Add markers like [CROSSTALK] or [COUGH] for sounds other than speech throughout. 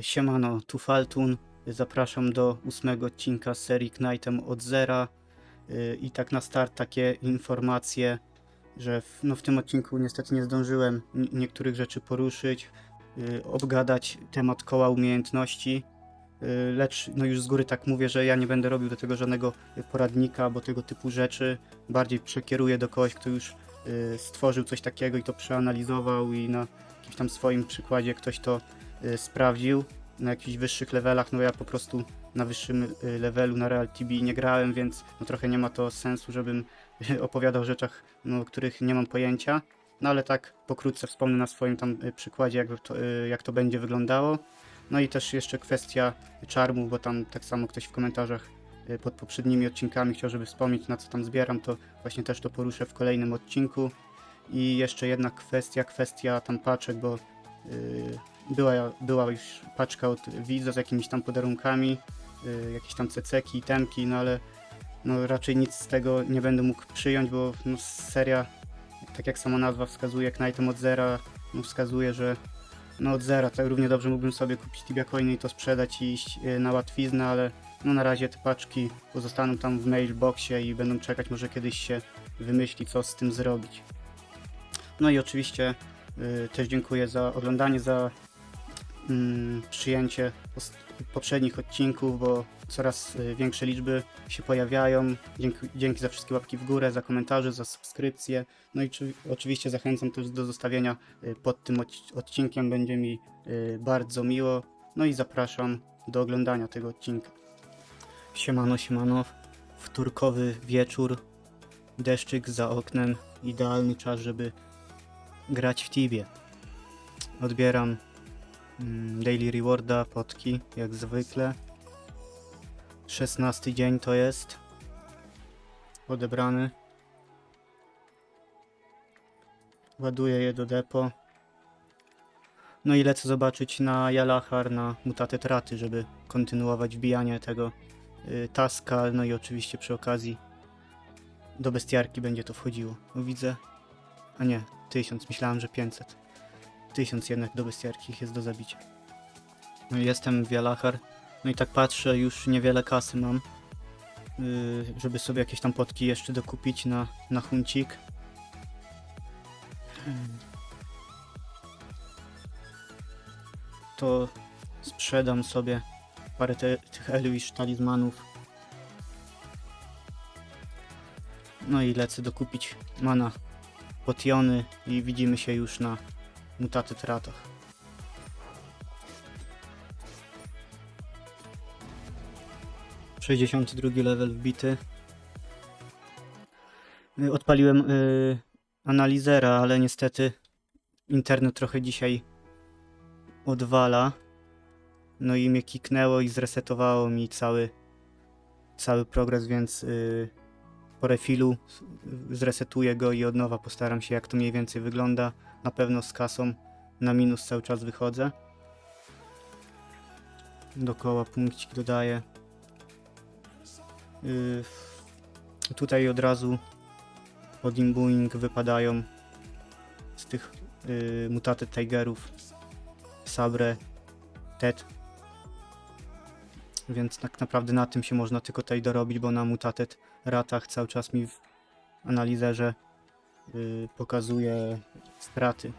Siemano, tu Faltun. Zapraszam do ósmego odcinka serii Knightem od zera. Yy, I tak na start takie informacje, że w, no w tym odcinku niestety nie zdążyłem niektórych rzeczy poruszyć, yy, obgadać temat koła umiejętności. Yy, Lecz no już z góry tak mówię, że ja nie będę robił do tego żadnego poradnika, bo tego typu rzeczy bardziej przekieruję do kogoś, kto już stworzył coś takiego i to przeanalizował i na jakimś tam swoim przykładzie ktoś to y, sprawdził na jakichś wyższych levelach, no ja po prostu na wyższym y, levelu na Real TB nie grałem, więc no trochę nie ma to sensu, żebym [LAUGHS] opowiadał o rzeczach, no, o których nie mam pojęcia. No ale tak pokrótce wspomnę na swoim tam y, przykładzie, jak to, y, jak to będzie wyglądało. No i też jeszcze kwestia czarmu, bo tam tak samo ktoś w komentarzach y, pod poprzednimi odcinkami chciał, żeby wspomnieć na co tam zbieram, to właśnie też to poruszę w kolejnym odcinku. I jeszcze jedna kwestia, kwestia tam paczek, bo yy, była, była już paczka od widza z jakimiś tam podarunkami, yy, jakieś tam ceceki, itemki, no ale no raczej nic z tego nie będę mógł przyjąć, bo no, seria, tak jak sama nazwa wskazuje, Knightem od zera, no, wskazuje, że no od zera, tak równie dobrze mógłbym sobie kupić Tibia Coiny i to sprzedać i iść yy, na łatwiznę, ale no na razie te paczki pozostaną tam w mailboxie i będą czekać, może kiedyś się wymyśli co z tym zrobić. No i oczywiście y, też dziękuję za oglądanie, za przyjęcie pos- poprzednich odcinków, bo coraz y, większe liczby się pojawiają. Dzięki, dzięki za wszystkie łapki w górę, za komentarze, za subskrypcje. No i czy, oczywiście zachęcam też do zostawienia y, pod tym odci- odcinkiem, będzie mi y, bardzo miło. No i zapraszam do oglądania tego odcinka. Siemano, siemano. Wtorkowy wieczór, deszczyk za oknem, idealny czas, żeby grać w Tibie. Odbieram mm, Daily Rewarda, potki, jak zwykle. 16 dzień to jest. Odebrany. Ładuję je do depo. No i lecę zobaczyć na Jalachar, na Mutatet Traty, żeby kontynuować wbijanie tego y, taska. No i oczywiście przy okazji do bestiarki będzie to wchodziło. No, widzę. A nie, 1000, myślałem, że 500. 1000 jednak do bestiarki ich jest do zabicia. No jestem w Jalachar. No i tak patrzę, już niewiele kasy mam. Yy, żeby sobie jakieś tam potki jeszcze dokupić na, na huncik. To sprzedam sobie parę te, tych Eluish talizmanów. No i lecę dokupić mana potiony i widzimy się już na mutaty tratach. Sześćdziesiąty drugi level wbity. Y, Odpaliłem y, analizera, ale niestety internet trochę dzisiaj odwala. No i mnie kiknęło i zresetowało mi cały cały progres, więc y, po refilu zresetuję go i od nowa postaram się jak to mniej więcej wygląda. Na pewno z kasą na minus cały czas wychodzę. Dokoła punkcik dodaję. Yy, tutaj od razu od imbuing wypadają z tych yy, mutaty tigerów Sabre, Ted. Więc tak naprawdę na tym się można tylko tutaj dorobić, bo na mutatet ratach cały czas mi w analizerze pokazuje straty.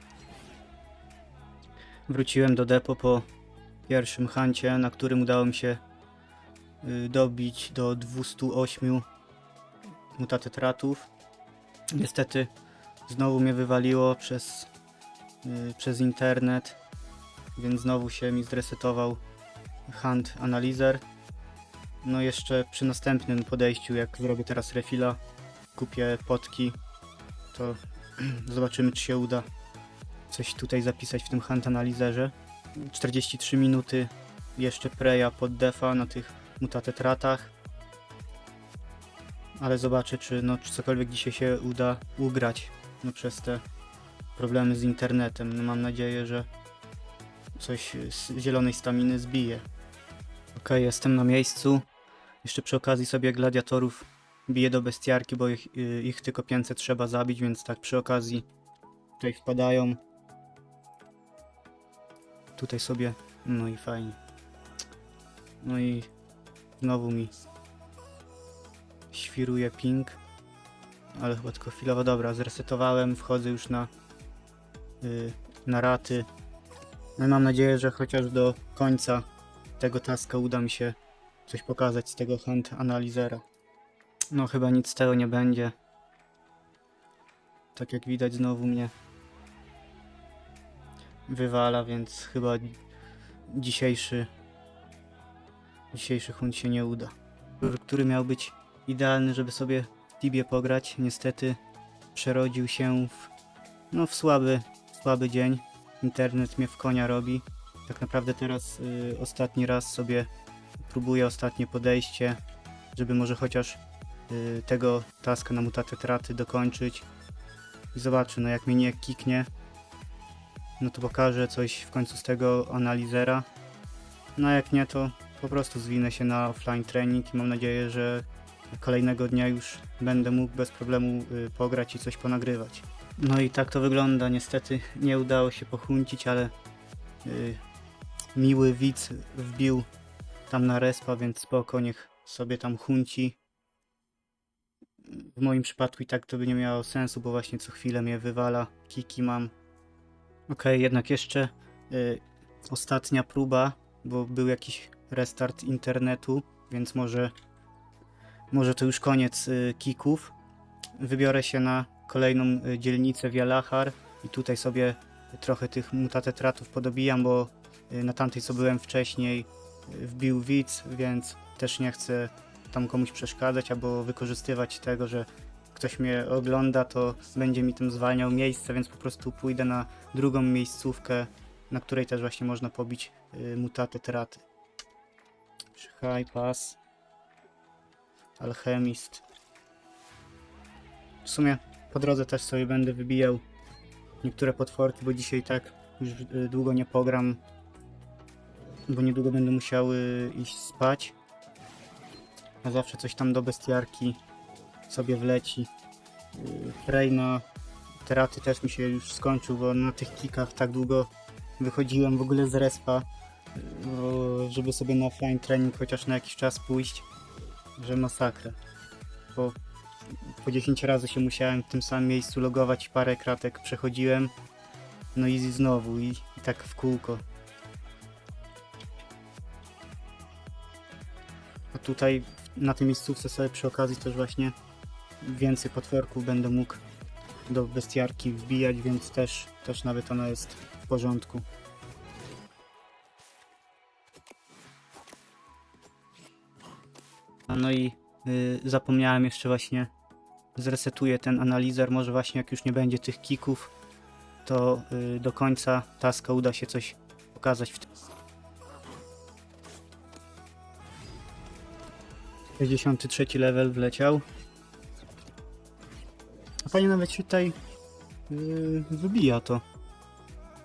Wróciłem do depo po pierwszym hancie, na którym udało mi się yy, dobić do 208 mutatet ratów. Niestety znowu mnie wywaliło przez, yy, przez internet, więc znowu się mi zresetował hand analizer. No jeszcze przy następnym podejściu, jak zrobię teraz refila, kupię potki, to [CLEARS THROAT] zobaczymy czy się uda coś tutaj zapisać w tym hand analizerze. 43 minuty jeszcze preja pod defa na tych mutatet ratach. Ale zobaczę czy, no, czy cokolwiek dzisiaj się uda ugrać no, przez te problemy z internetem. No, mam nadzieję, że coś z zielonej staminy zbije. Okej, jestem na miejscu. Jeszcze przy okazji sobie gladiatorów biję do bestiarki, bo ich, y, ich tylko 500 trzeba zabić, więc tak przy okazji tutaj wpadają. Tutaj sobie No i fajnie. No i znowu mi świruje ping. Ale chyba tylko chwilowo. Dobra, zresetowałem, wchodzę już na, yy, na raty. No i mam nadzieję, że chociaż do końca tego taska uda mi się coś pokazać z tego hand analizera. No chyba nic z tego nie będzie. Tak jak widać znowu mnie wywala, więc chyba dzisiejszy dzisiejszy hunt się nie uda. Który miał być idealny, żeby sobie Tibie pograć, niestety przerodził się w no w słaby, słaby dzień. Internet mnie w konia robi. Tak naprawdę teraz y, ostatni raz sobie próbuję ostatnie podejście, żeby może chociaż tego taska na mutatę traty dokończyć. I zobaczę, no jak mnie nie kiknie, no to pokażę coś w końcu z tego analizera. No a jak nie, to po prostu zwinę się na offline trening i mam nadzieję, że kolejnego dnia już będę mógł bez problemu y, pograć i coś ponagrywać. No i tak to wygląda. Niestety nie udało się pochuncić, ale y, miły widz wbił tam na respa, więc spoko, niech sobie tam hunci. W moim przypadku i tak to by nie miało sensu, bo właśnie co chwilę mnie wywala, kiki mam. Okej, jednak jeszcze y, ostatnia próba, bo był jakiś restart internetu, więc może, może to już koniec y, kików. Wybiorę się na kolejną y, dzielnicę Wialachar i tutaj sobie trochę tych mutatetratów podobijam, bo y, na tamtej co byłem wcześniej y, wbił widz, więc też nie chcę tam komuś przeszkadzać albo wykorzystywać tego, że ktoś mnie ogląda, to będzie mi tym zwalniał miejsce, więc po prostu pójdę na drugą miejscówkę, na której też właśnie można pobić y, mutaty teraty. High Pass. Alchemist. W sumie po drodze też sobie będę wybijał niektóre potworki, bo dzisiaj tak już y, długo nie pogram, bo niedługo będę musiał y, iść spać. Zawsze coś tam do bestiarki sobie wleci. Prey na teraty też mi się już skończył, bo na tych kikach tak długo wychodziłem w ogóle z respa, bo żeby sobie na fine training chociaż na jakiś czas pójść, że masakra. Po, po 10 razy się musiałem w tym samym miejscu logować, parę kratek przechodziłem, no i znowu i, i tak w kółko. A tutaj na tej miejscówce sobie przy okazji też właśnie więcej potworków będę mógł do bestiarki wbijać, więc też, też nawet ona jest w porządku. No i y, zapomniałem jeszcze właśnie zresetuję ten analizer, może właśnie jak już nie będzie tych kików, to y, do końca taska uda się coś pokazać w tym. 63 level wleciał. A fajnie nawet się tutaj yy, wybija to.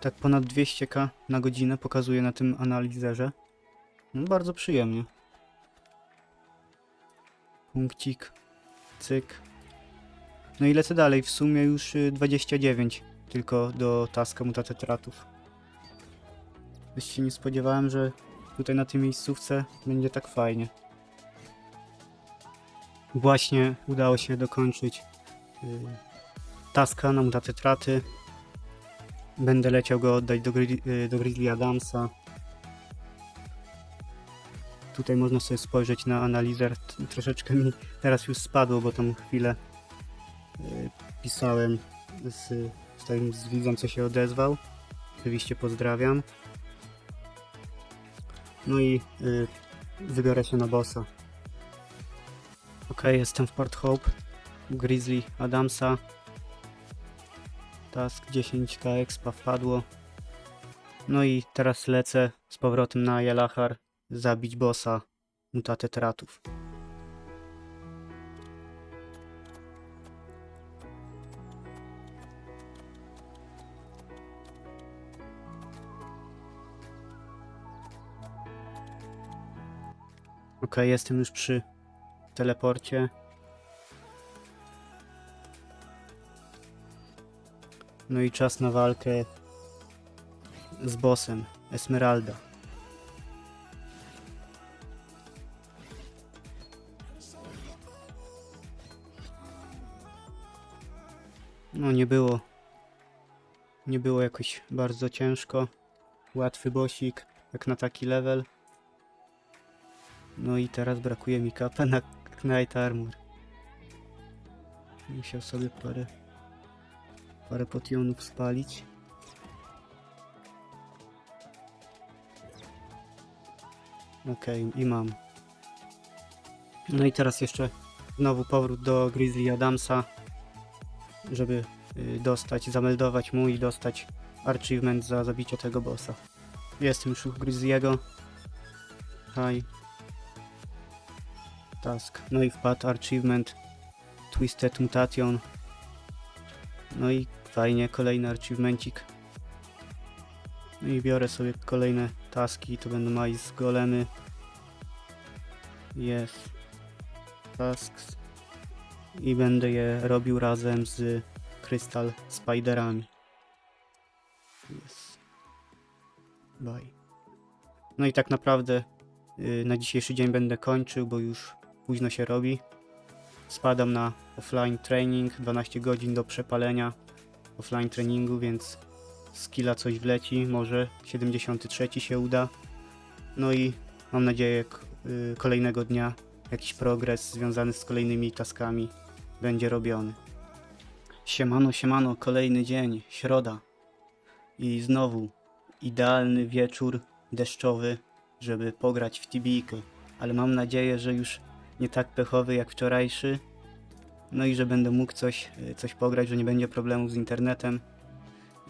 Tak ponad 200k na godzinę pokazuje na tym analizerze. No, bardzo przyjemnie. Punkcik. Cyk. No i lecę dalej. W sumie już y, 29 tylko do taska mutatetratów. Już się nie spodziewałem, że tutaj na tej miejscówce będzie tak fajnie. Właśnie udało się dokończyć y, taska na mutatę traty. Będę leciał go oddać do, y, do Grizzly Adamsa. Tutaj można sobie spojrzeć na analizer. Troszeczkę mi teraz już spadło, bo tam chwilę y, pisałem z, z tym z widzem, co się odezwał. Oczywiście pozdrawiam. No i y, wybiorę się na bossa. Ok, jestem w Port Hope. Grizzly Adamsa. Task 10k expa wpadło. No i teraz lecę z powrotem na Jalachar zabić bossa mutatę teratów. Ok, jestem już przy teleporcie. No i czas na walkę z bossem Esmeralda. No nie było nie było jakoś bardzo ciężko. Łatwy bosik, jak na taki level. No i teraz brakuje mi kapa na Knight Armor. Musiał sobie parę parę potionów spalić. Okej, i mam. No i teraz jeszcze znowu powrót do Grizzly Adamsa, żeby y, dostać, zameldować mu i dostać achievement za zabicie tego bossa. Jestem już u Grizzly'ego. Hi. Task. No i wpadł achievement Twisted Mutation. No i fajnie, kolejny achievementik. No i biorę sobie kolejne taski, to będą Ice Golemy. Jest. Tasks. I będę je robił razem z Crystal Spiderami. Jest. Bye. No i tak naprawdę y, na dzisiejszy dzień będę kończył, bo już późno się robi. Spadam na offline training, 12 godzin do przepalenia offline treningu, więc skilla coś wleci, może 73 się uda. No i mam nadzieję y, kolejnego dnia jakiś progres związany z kolejnymi taskami będzie robiony. Siemano, siemano, kolejny dzień, środa. I znowu idealny wieczór deszczowy, żeby pograć w Tibijkę. Ale mam nadzieję, że już nie tak pechowy jak wczorajszy. No i że będę mógł coś, y, coś pograć, że nie będzie problemów z internetem.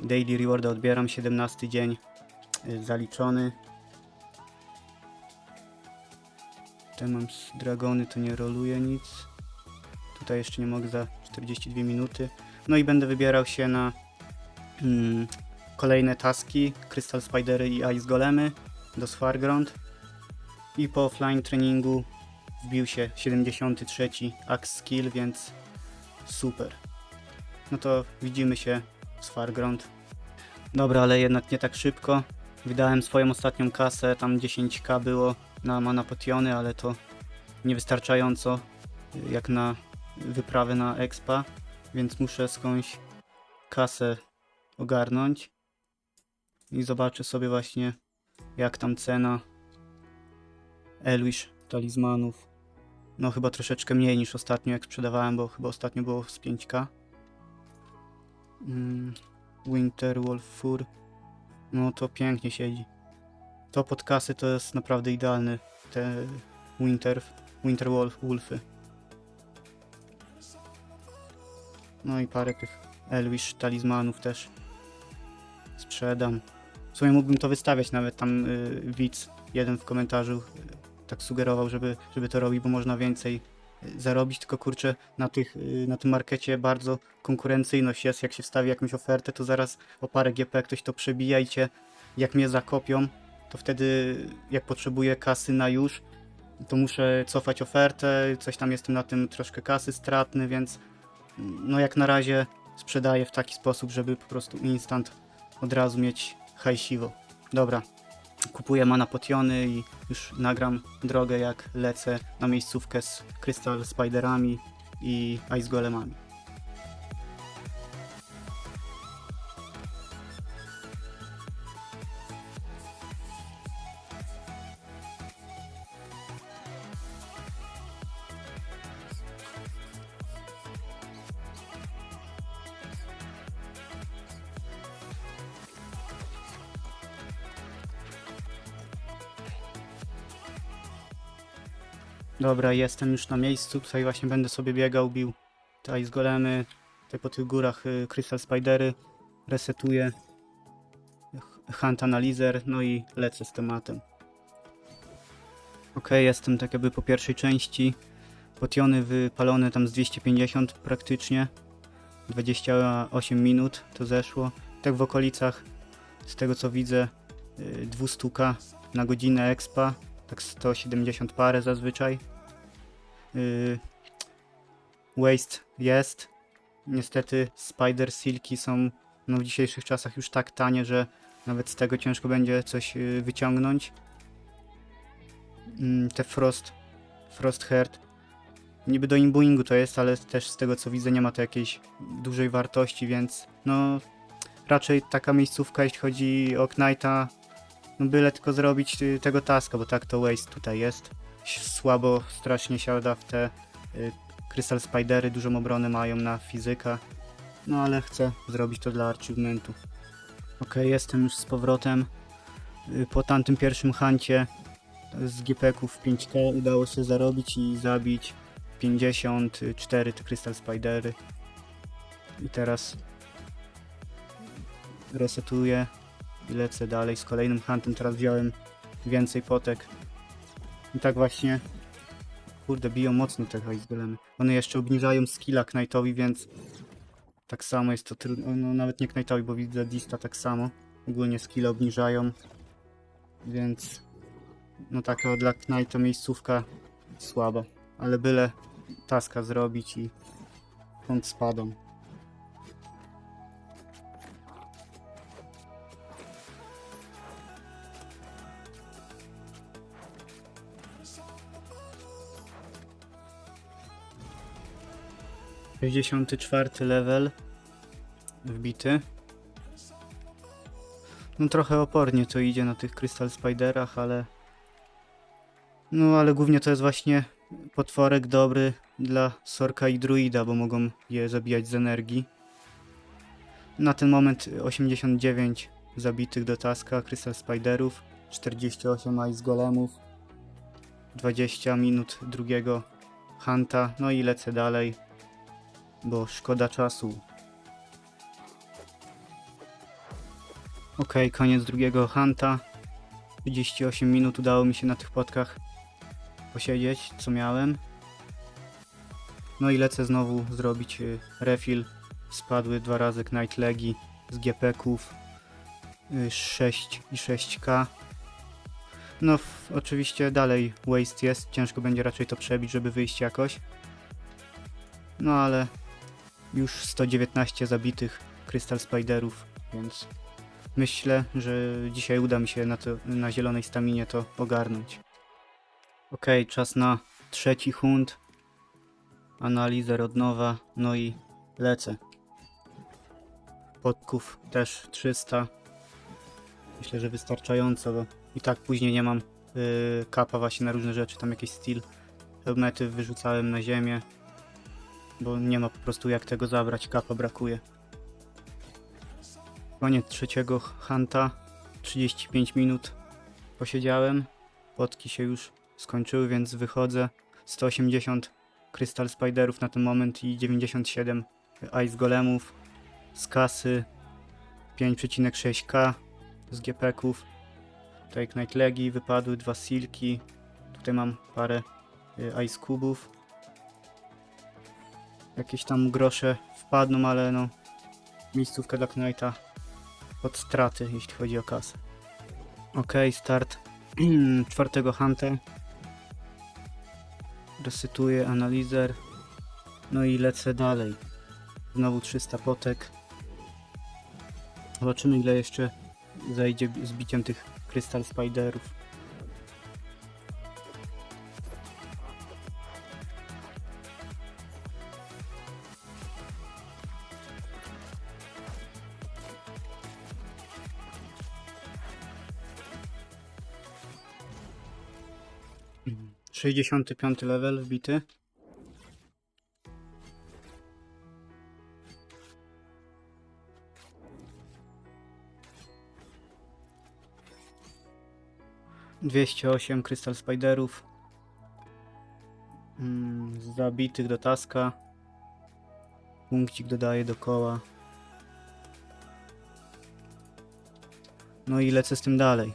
Daily Reward odbieram, 17 dzień y, zaliczony. Te mam z dragony, to nie roluje nic. Tutaj jeszcze nie mogę za 42 minuty. No i będę wybierał się na mm, kolejne taski, Crystal Spidery i Ice Golemy do Swarground. I po offline treningu wbił się 73 Axe Skill, więc super. No to widzimy się w Swarground. Dobra, ale jednak nie tak szybko. Wydałem swoją ostatnią kasę, tam 10k było na mana potiony, ale to niewystarczająco jak na wyprawę na expa, więc muszę skądś kasę ogarnąć i zobaczę sobie właśnie jak tam cena Elwish talizmanów. No chyba troszeczkę mniej niż ostatnio jak sprzedawałem, bo chyba ostatnio było z 5k. Mm, Winter Wolf Fur. No to pięknie siedzi. To pod kasy to jest naprawdę idealny. Te Winter, Winter Wolf, Wolfy. No i parę tych Elwish talizmanów też sprzedam. W sumie mógłbym to wystawiać nawet tam y, widz jeden w komentarzu tak sugerował, żeby, żeby to robić, bo można więcej y, zarobić, tylko kurczę na, tych, y, na tym markecie bardzo konkurencyjność jest, jak się wstawi jakąś ofertę, to zaraz o parę GP ktoś to przebija i cię, jak mnie zakopią, to wtedy jak potrzebuję kasy na już, to muszę cofać ofertę, coś tam jestem na tym troszkę kasy stratny, więc no jak na razie sprzedaję w taki sposób, żeby po prostu instant od razu mieć hajsiwo. Dobra, kupuję mana potiony i już nagram drogę jak lecę na miejscówkę z Crystal Spiderami i Ice Golemami. Dobra, jestem już na miejscu, tutaj właśnie będę sobie biegał, bił. Te Ice Golemy, tutaj po tych górach y, Crystal Spidery, resetuję. Hunt Analyzer, no i lecę z tematem. Ok, jestem tak jakby po pierwszej części, potiony wypalone tam z 250 praktycznie, 28 minut to zeszło, tak w okolicach, z tego co widzę, y, 200 na godzinę expa, tak 170 parę zazwyczaj. Yy, waste jest. Niestety Spider Silki są no, w dzisiejszych czasach już tak tanie, że nawet z tego ciężko będzie coś yy, wyciągnąć. Mm, te Frost, Frost Heart niby do inboingu to jest, ale też z tego co widzę nie ma to jakiejś dużej wartości, więc no raczej taka miejscówka jeśli chodzi o Knighta, no byle tylko zrobić y, tego taska, bo tak to waste tutaj jest. Słabo strasznie siada w te y, Crystal Spidery, dużą obronę mają na fizyka. No ale chcę zrobić to dla achievementu. Ok, jestem już z powrotem. Y, Po tamtym pierwszym hancie z GP-ków 5K udało się zarobić i zabić 54 te Crystal Spidery. I teraz resetuję i lecę dalej z kolejnym huntem. Teraz wziąłem więcej potek. I tak właśnie kurde, biją mocno te Ice Golemy. One jeszcze obniżają skilla Knightowi, więc tak samo jest to trudno. No nawet nie Knightowi, bo widzę Dista tak samo. Ogólnie skille obniżają. Więc no taka dla Knighta miejscówka słaba. Ale byle taska zrobić i kąt spadą. Sześćdziesiąty czwarty level wbity. No trochę opornie to idzie na tych Crystal Spiderach, ale... No ale głównie to jest właśnie potworek dobry dla Sorka i Druida, bo mogą je zabijać z energii. Na ten moment 89 zabitych do taska Crystal Spiderów, 48 Ice Golemów, 20 minut drugiego Hanta, no i lecę dalej, bo szkoda czasu. Okej, koniec drugiego Hanta. 38 minut udało mi się na tych podkach posiedzieć, co miałem. No i lecę znowu zrobić y, refill. Spadły dwa razy Knight Legi z GP-ków. y, 6 i 6K. No oczywiście dalej waste jest, ciężko będzie raczej to przebić, żeby wyjść jakoś. No ale już 119 zabitych Crystal Spiderów, więc Myślę, że dzisiaj uda mi się na, to, na zielonej staminie to ogarnąć. Okej, czas na trzeci hunt. Analizę od nowa, no i lecę. Podków też 300. Myślę, że wystarczająco, bo i tak później nie mam yy, kapa właśnie na różne rzeczy, tam jakieś steel. Helmety wyrzucałem na ziemię, bo nie ma po prostu jak tego zabrać, kapa brakuje. Koniec trzeciego hanta. 35 minut posiedziałem. Potki się już skończyły, więc wychodzę. 180 Crystal Spiderów na ten moment i 97 Ice Golemów. Z kasy 5,6k z GP-ków. Tutaj Knight Legi wypadły, dwa Silki. Tutaj mam parę y, Ice Kubów. Jakieś tam grosze wpadną, ale no miejscówka dla Knighta od straty, jeśli chodzi o kasę. Ok, start [CLEARS THROAT] czwartego hunta. Resetuję analizer. No i lecę dalej. Znowu 300 potek. Zobaczymy ile jeszcze zajdzie z biciem tych Crystal Spiderów. 65 level wbity. Dwieście osiem Crystal Spiderów. Mm, zabitych do taska. Punkcik dodaję do koła. No i lecę z tym dalej.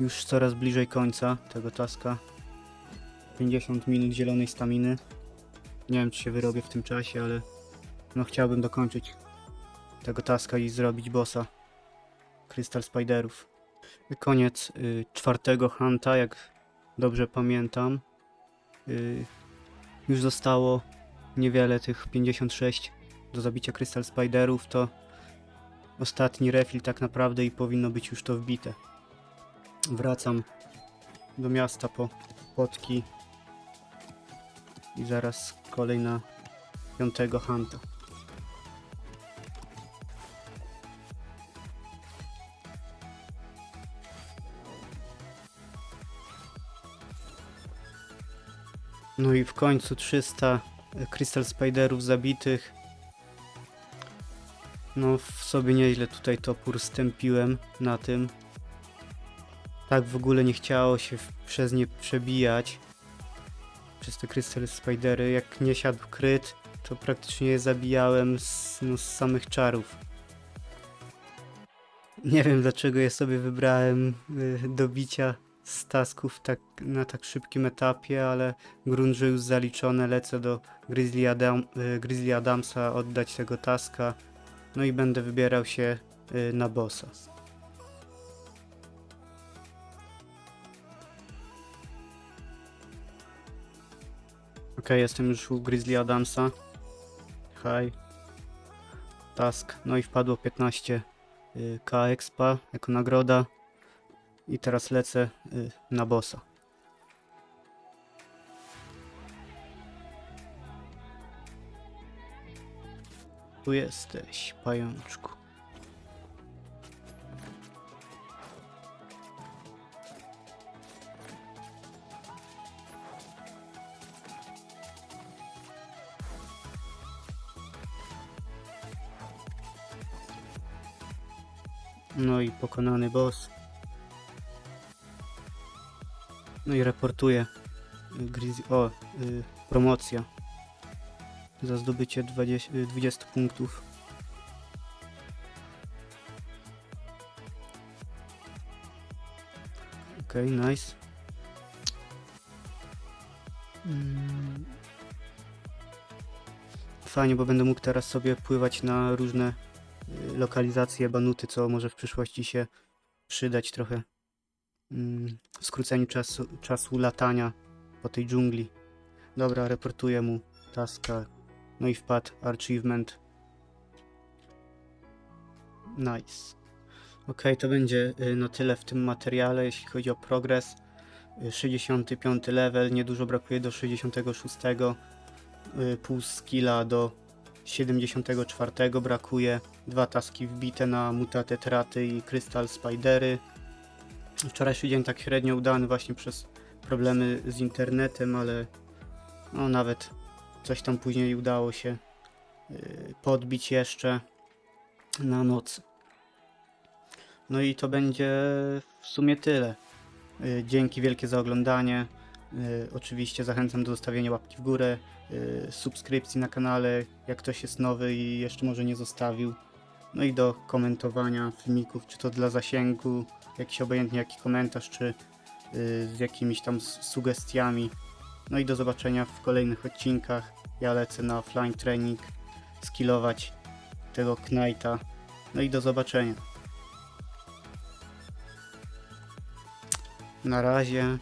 Już coraz bliżej końca tego taska. 50 minut zielonej staminy. Nie wiem, czy się wyrobię w tym czasie, ale no chciałbym dokończyć tego taska i zrobić bossa Crystal Spiderów. Koniec y, czwartego hunta, jak dobrze pamiętam. Y, już zostało niewiele tych 56 do zabicia Crystal Spiderów, to ostatni refill tak naprawdę i powinno być już to wbite. Wracam do miasta po potki. I zaraz kolej na piątego Hanta. No i w końcu 300 Crystal Spiderów zabitych. No w sobie nieźle tutaj topór stępiłem na tym. Tak w ogóle nie chciało się przez nie przebijać. Przez te Crystal Spidery. Jak nie siadł kryt, to praktycznie je zabijałem z, no, z samych czarów. Nie wiem dlaczego je sobie wybrałem y, do bicia z tasków tak, na tak szybkim etapie, ale grunt, że już zaliczone, lecę do Grizzly, Adam, y, Grizzly Adamsa oddać tego taska. No i będę wybierał się y, na bossa. Jestem już u Grizzly Adamsa. Hi. Task. No i wpadło 15 y, K expa jako nagroda. I teraz lecę y, na bossa. Tu jesteś, pajączku. Pokonany boss. No i reportuję. y, Grizzly, o, y, promocja. Za zdobycie 20, y, 20 punktów. Okej, nice. Mm. Fajnie, bo będę mógł teraz sobie pływać na różne y, lokalizacje, banuty, co może w przyszłości się przydać trochę mm, w skróceniu czasu, czasu latania po tej dżungli. Dobra, reportuję mu taska. No i wpadł achievement. Nice. Ok, to będzie y, na tyle w tym materiale, jeśli chodzi o progres. Y, 65 level, niedużo brakuje do 66. y, Pół skilla do 74 brakuje. Dwa taski wbite na mutate traty i krystal spidery. Wczorajszy dzień tak średnio udany właśnie przez problemy z internetem, ale no nawet coś tam później udało się y, podbić jeszcze na noc. No i to będzie w sumie tyle. Y, Dzięki wielkie za oglądanie. Y, Oczywiście zachęcam do zostawienia łapki w górę, y, subskrypcji na kanale, jak ktoś jest nowy i jeszcze może nie zostawił. No i do komentowania filmików, czy to dla zasięgu, jakiś obojętnie jaki komentarz, czy y, z jakimiś tam sugestiami. No i do zobaczenia w kolejnych odcinkach. Ja lecę na flying training, skillować tego Knighta. No i do zobaczenia. Na razie.